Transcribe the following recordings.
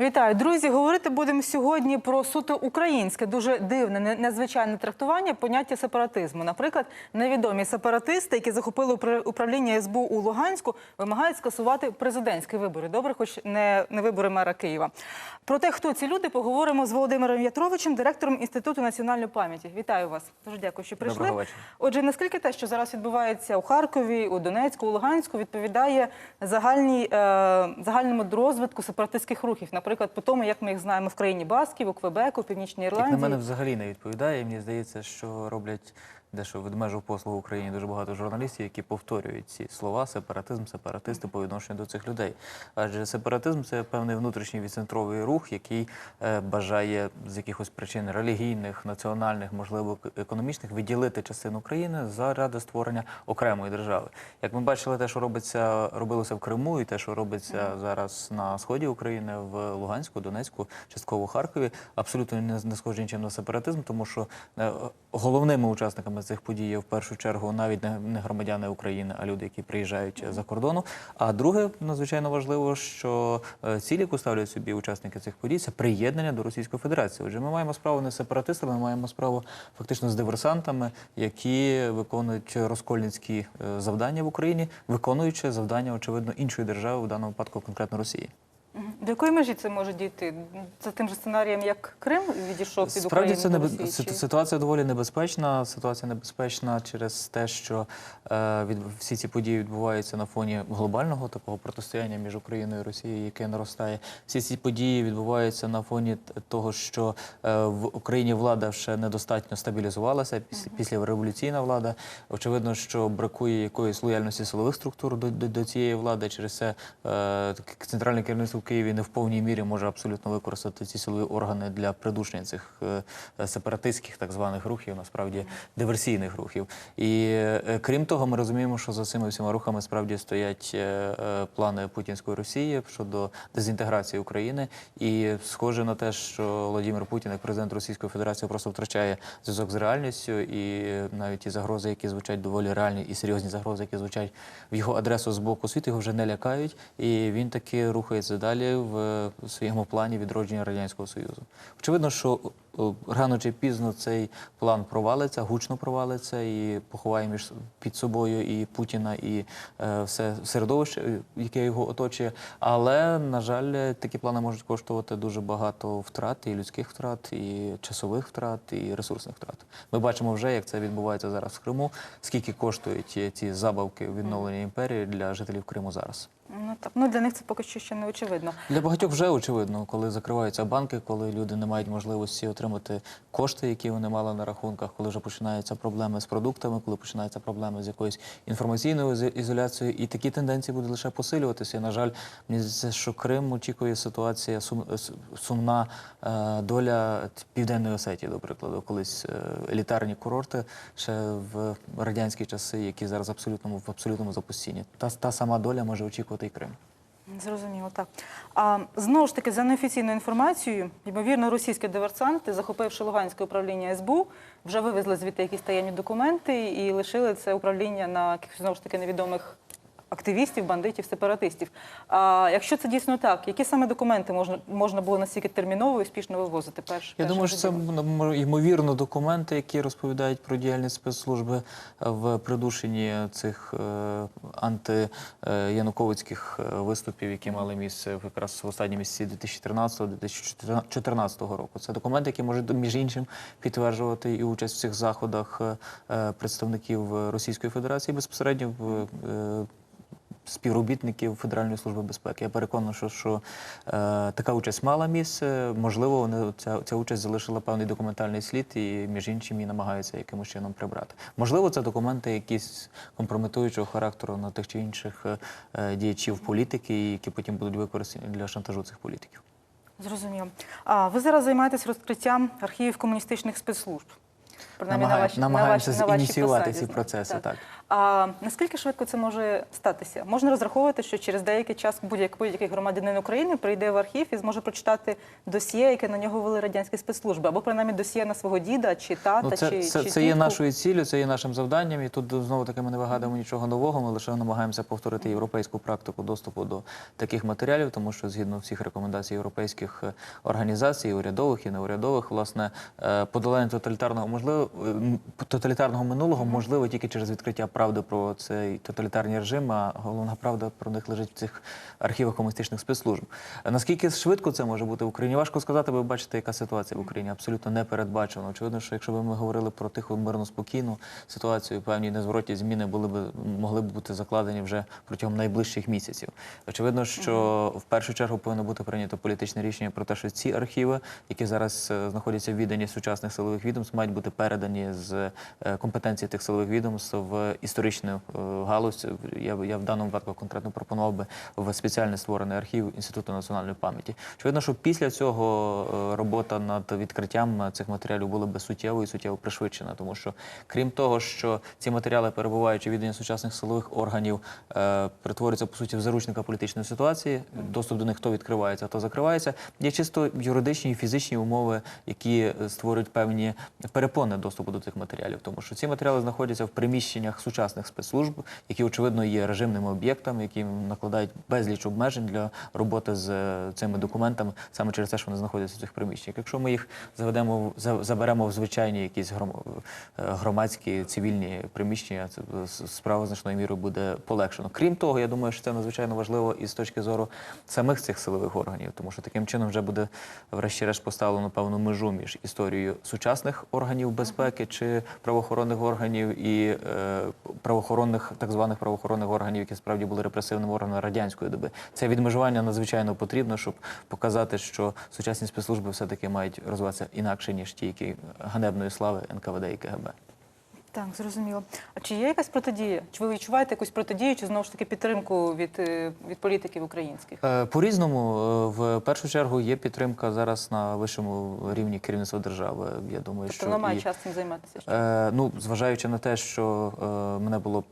Вітаю, друзі. Говорити будемо сьогодні про суто українське, дуже дивне, незвичайне трактування поняття сепаратизму. Наприклад, невідомі сепаратисти, які захопили упра- управління СБУ у Луганську, вимагають скасувати президентські вибори. Добре, хоч не, не вибори мера Києва. Про те, хто ці люди, поговоримо з Володимиром Ятровичем, директором Інституту національної пам'яті. Вітаю вас. Дуже дякую, що прийшли. Доброго вечора. Отже, наскільки те, що зараз відбувається у Харкові, у Донецьку, у Луганську, відповідає загальній, е, загальному розвитку сепаратистських рухів, наприклад, по тому, як ми їх знаємо в країні Басків, у Квебеку, в Північній Як на мене взагалі не відповідає. І Мені здається, що роблять дещо від межу послуг в Україні дуже багато журналістів, які повторюють ці слова сепаратизм, сепаратисти по відношенню до цих людей. Адже сепаратизм це певний внутрішній відцентровий рух, який е, бажає з якихось причин релігійних, національних, можливо, економічних відділити частину країни заради створення окремої держави. Як ми бачили, те, що робиться, робилося в Криму, і те, що робиться зараз на сході України, в Луганську, Донецьку, частково Харкові, абсолютно не, не схоже нічим на сепаратизм, тому що е, головними учасниками цих подій є в першу чергу навіть не, громадяни України, а люди, які приїжджають за кордону. А друге, надзвичайно важливо, що е, ціль, яку ставлять собі учасники цих подій, це приєднання до Російської Федерації. Отже, ми маємо справу не з сепаратистами, ми маємо справу фактично з диверсантами, які виконують розкольницькі е, завдання в Україні, виконуючи завдання, очевидно, іншої держави, в даному випадку конкретно Росії. До якої межі це може дійти? За тим же сценарієм, як Крим відійшов від Справді України це небе... Росії? сит- чи- ситуація доволі небезпечна. Ситуація небезпечна через те, що е, від... всі ці події відбуваються на фоні глобального такого протистояння між Україною і Росією, яке наростає. Всі ці події відбуваються на фоні того, що е, в Україні влада ще недостатньо стабілізувалася після, після революційна влада. Очевидно, що бракує якоїсь лояльності силових структур до, до, до цієї влади. Через це е, центральне керівництво Києві не в повній мірі може абсолютно використати ці силові органи для придушення цих е, е, сепаратистських так званих рухів, насправді диверсійних рухів. І е, крім того, ми розуміємо, що за цими всіма рухами справді стоять плани путінської Росії щодо дезінтеграції України. І схоже на те, що Володимир Путін, як президент Російської Федерації, просто втрачає зв'язок з реальністю, і навіть ті загрози, які звучать доволі реальні, і серйозні загрози, які звучать в його адресу з боку світу, його вже не лякають. І він таки рухається далі в своєму плані відродження радянського союзу. Очевидно, що рано чи пізно цей план провалиться, гучно провалиться і поховає між під собою і Путіна, і е, все середовище, е, яке його оточує. Але на жаль, такі плани можуть коштувати дуже багато втрат, і людських втрат, і часових втрат, і ресурсних втрат. Ми бачимо вже, як це відбувається зараз в Криму. Скільки коштують ці забавки відновлення імперії для жителів Криму зараз? Ну так, ну для них це поки що ще не очевидно. Для багатьох вже очевидно, коли закриваються банки, коли люди не мають можливості отримати кошти, які вони мали на рахунках, коли вже починаються проблеми з продуктами, коли починаються проблеми з якоюсь інформаційною ізо- ізоляцією, і такі тенденції будуть лише посилюватися. І, на жаль, мені здається, що Крим очікує ситуація сум, сумна е, доля південної Осетії, до прикладу, колись е, елітарні курорти ще в радянські часи, які зараз абсолютному в абсолютному запустінні. Та та сама доля може очікувати і Крим. Зрозуміло, так. А знову ж таки, за неофіційною інформацією, ймовірно, російські диверсанти, захопивши Луганське управління СБУ, вже вивезли звідти якісь таємні документи і лишили це управління на якихось знову ж таки невідомих активістів, бандитів, сепаратистів. А якщо це дійсно так, які саме документи можна можна було настільки терміново і успішно вивозити? Перш Я думаю, що це ймовірно документи, які розповідають про діяльність спецслужби в придушенні цих е, антиянуковицьких е, виступів, які мали місце в- якраз в останні місяці 2013-2014 року. Це документи, які можуть між іншим підтверджувати і участь в цих заходах е, е, представників Російської Федерації безпосередньо в. Співробітників Федеральної служби безпеки. Я переконаний, що, що е, така участь мала місце. Можливо, вони ця, ця участь залишила певний документальний слід, і між іншим її намагаються якимось чином прибрати. Можливо, це документи якісь компрометуючого характеру на тих чи інших е, е, діячів політики, які потім будуть використані для шантажу цих політиків. Зрозуміло. А ви зараз займаєтесь розкриттям архівів комуністичних спецслужб. Принаймні, на на намагаємося на вашій ініціювати посаді, ці процеси, так. А наскільки швидко це може статися? Можна розраховувати, що через деякий час будь-який громадянин України прийде в архів і зможе прочитати досьє, яке на нього вели радянські спецслужби, або принаймні досьє на свого діда чи тата, Ну, це, чи це, чи це є нашою ціллю, це є нашим завданням. І тут знову таки ми не вигадуємо нічого нового. Ми лише намагаємося повторити європейську практику доступу до таких матеріалів, тому що згідно всіх рекомендацій європейських е, організацій, урядових і неурядових, власне, е, подолання тоталітарного можливо е, тоталітарного минулого можливо тільки через відкриття правди про цей тоталітарний режим. А головна правда про них лежить в цих архівах комуністичних спецслужб. Наскільки швидко це може бути в Україні? Важко сказати, ви бачите, яка ситуація в Україні абсолютно не передбачена. Очевидно, що якщо б ми говорили про тиху, мирну, спокійну ситуацію, певні незворотні зміни були б могли б бути закладені вже протягом найближчих місяців. Очевидно, що в першу чергу повинно бути прийнято політичне рішення про те, що ці архіви, які зараз е, знаходяться в відданні сучасних силових відомств, мають бути передані з е, компетенції тих силових відомств в історичну е, галузь. Я, я в даному випадку конкретно пропонував би в спеціально створений архів Інституту національної пам'яті. Очевидно, що після цього е, робота над відкриттям цих матеріалів була би суттєво і суттєво пришвидшена, тому що крім того, що ці матеріали, перебуваючи в відданні сучасних силових органів, е, перетворюються по суті в заручника політичної ситуації. Доступ до них то відкривається, то закривається. Є чисто юридичні і фізичні умови, які створюють певні перепони доступу до цих матеріалів, тому що ці матеріали знаходяться в приміщеннях сучасних спецслужб, які очевидно є режимними об'єктами, які накладають безліч обмежень для роботи з е, цими документами саме через те, що вони знаходяться в цих приміщеннях. Якщо ми їх заведемо заберемо в звичайні якісь е, громадські цивільні приміщення, це е, справа значною мірою буде полегшено. Крім того, я думаю, що це надзвичайно важливо і з точки зору самих цих силових органів, тому що таким чином вже буде врешті-решт поставлено певну межу між історією сучасних органів безпеки чи правоохоронних органів і е, правоохоронних так званих правоохоронних органів, які справді були репресивними органами радянської доби. Це відмежування надзвичайно потрібно, щоб показати, що сучасні спецслужби все-таки мають розвиватися інакше ніж ті, які ганебної слави НКВД і КГБ. Так, зрозуміло. А чи є якась протидія? Чи ви відчуваєте якусь протидію, чи знову ж таки підтримку від, е, від політиків українських? Е, По-різному, Е, в першу чергу, є підтримка зараз на вищому рівні керівництва держави. Я думаю, Тобто що немає і- часу цим займатися ще? Ну, зважаючи на те, що мене було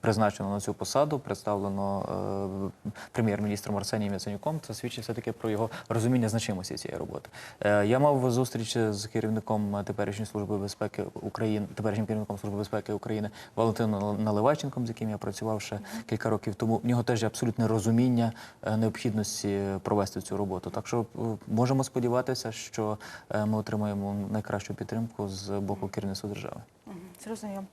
призначено на цю посаду, представлено прем'єр-міністром Арсенієм Яценюком, це свідчить все-таки про його розуміння значимості цієї роботи. Я мав зустріч з керівником теперішньої служби безпеки України, теперішнім керівником служби безпеки України Валентином Наливайченком, з яким я працював ще кілька років тому. В нього теж є абсолютне розуміння е, необхідності провести цю роботу. Так що е, можемо сподіватися, що е, ми отримаємо найкращу підтримку з боку керівництва держави. Зрозуміло.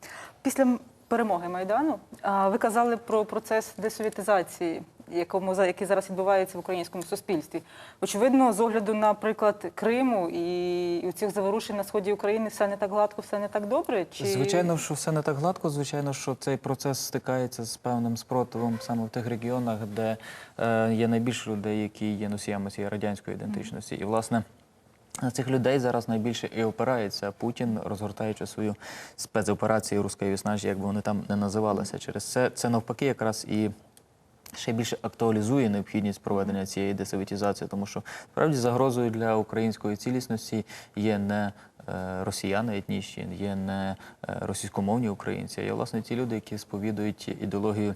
Після перемоги Майдану ви казали про процес десовітизації, якому який зараз відбувається в українському суспільстві. Очевидно, з огляду на приклад Криму і, і цих заворушень на сході України все не так гладко, все не так добре. Чи Звичайно, що все не так гладко. Звичайно, що цей процес стикається з певним спротивом саме в тих регіонах, де е, є найбільше людей, які є носіями цієї радянської ідентичності. І власне. На цих людей зараз найбільше і опирається Путін, розгортаючи свою спецоперацію «Руська весна», як би вони там не називалися. Через це це навпаки якраз і ще більше актуалізує необхідність проведення цієї десоветізації, тому що справді загрозою для української цілісності є не е, росіяни етнічні, є не е, російськомовні українці, а є власне ті люди, які сповідують ідеологію.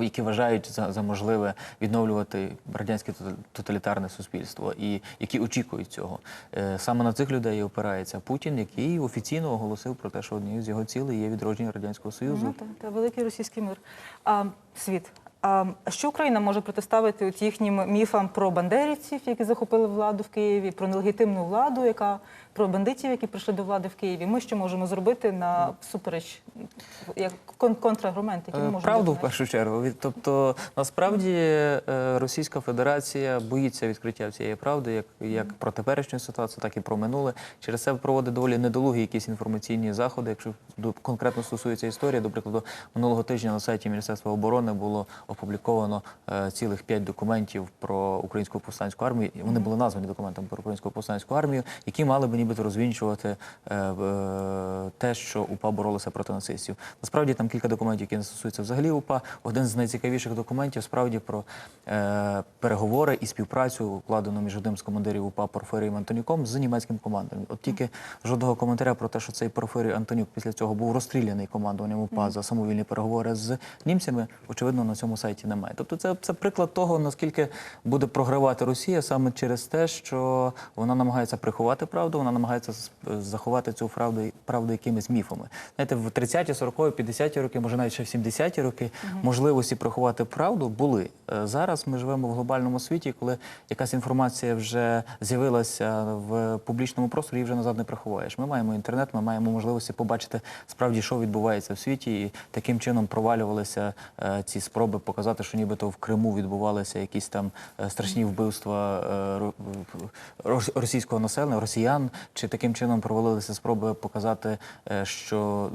Які вважають за, за можливе відновлювати радянське тоталітарне суспільство, і які очікують цього. Е, Саме на цих людей опирається Путін, який офіційно оголосив про те, що однією з його цілей є відродження радянського союзу. Ну, та, та великий російський мир. А, світ. А що Україна може протиставити от їхнім міфам про бандерівців, які захопили владу в Києві, про нелегітимну владу, яка про бандитів, які прийшли до влади в Києві? Ми що можемо зробити на супереч як кон- контраргумент, який ми Е, можемо Правду в першу чергу. Тобто, насправді е, Російська Федерація боїться відкриття цієї правди, як, як про теперішню ситуацію, так і про минуле. Через це проводить доволі недолугі якісь інформаційні заходи. Якщо конкретно стосується історії, до прикладу, минулого тижня на сайті Міністерства оборони було опубліковано е, цілих п'ять документів про українську повстанську армію. Вони були названі документами про українську повстанську армію, які мали би нібито розвінчувати е, е, те, що УПА боролися проти нацистів. Насправді там кілька документів, які не стосуються взагалі УПА. Один з найцікавіших документів справді про е, переговори і співпрацю укладену між одним з командирів УПА Порфирієм Антонюком з німецьким командуванням. От тільки жодного коментаря про те, що цей Порфирій Антонюк після цього був розстріляний командуванням УПА за самовільні переговори з німцями, очевидно, на цьому сайті немає. Тобто, це, це приклад того, наскільки буде програвати Росія саме через те, що вона намагається приховати правду, вона намагається з- заховати цю правду, правду якимись міфами. Знаєте, в 30-ті, 40-ті, 50-ті роки, може навіть ще в 70-ті роки, можливості приховати правду були. Е, Зараз ми живемо в глобальному світі, коли якась інформація вже з'явилася в публічному просторі, її вже назад не приховаєш. Ми маємо інтернет, ми маємо можливості побачити справді, що відбувається в світі, і таким чином провалювалися е, ці спроби показати, що нібито в Криму відбувалися якісь там е, страшні вбивства російського населення, росіян, чи таким чином провалилися спроби показати, що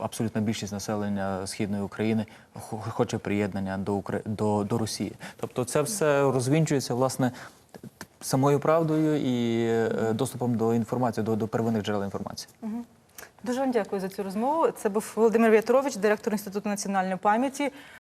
абсолютна більшість населення східної України хоче приєднання до Укра- до, до Росії. Тобто, це все розвінчується власне. Самою правдою і е, доступом до інформації, до, до первинних джерел інформації. Дуже вам дякую за цю розмову. Це був Володимир В'ятрович, директор Інституту національної пам'яті.